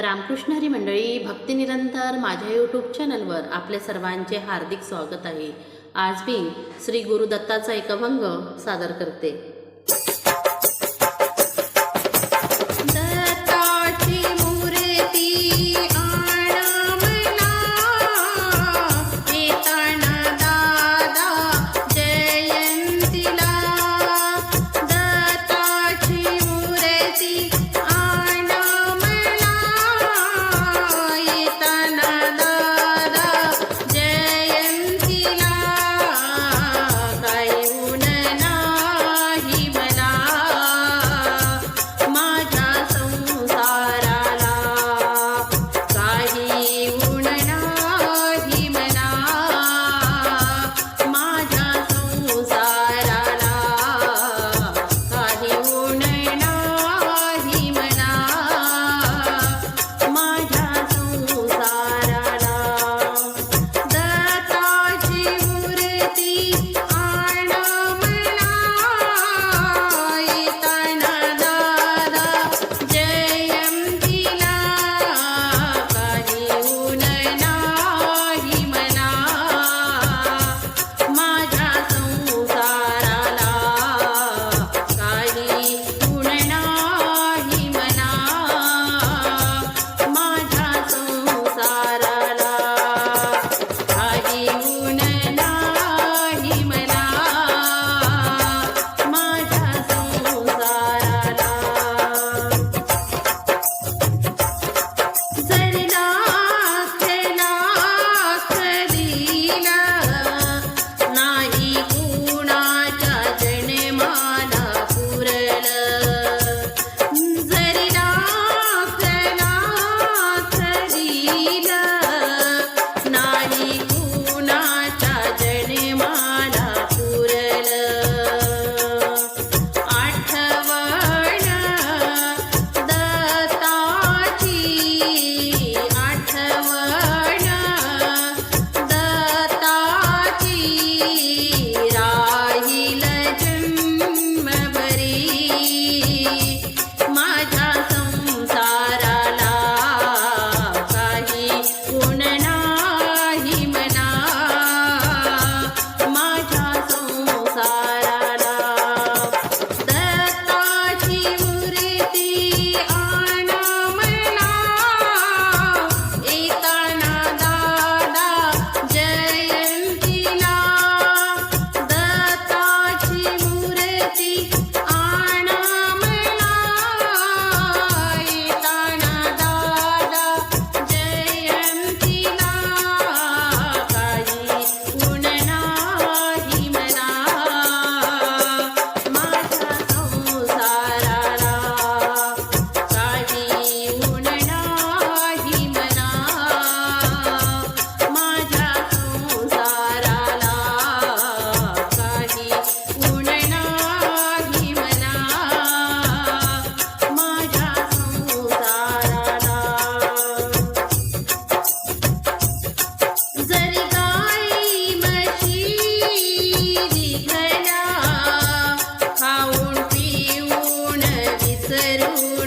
रामकृष्ण हरी मंडळी भक्ती निरंतर माझ्या यूट्यूब चॅनलवर आपल्या सर्वांचे हार्दिक स्वागत आहे. आज मी श्री गुरुदत्ताचा एक अभंग सादर करते.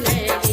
lady.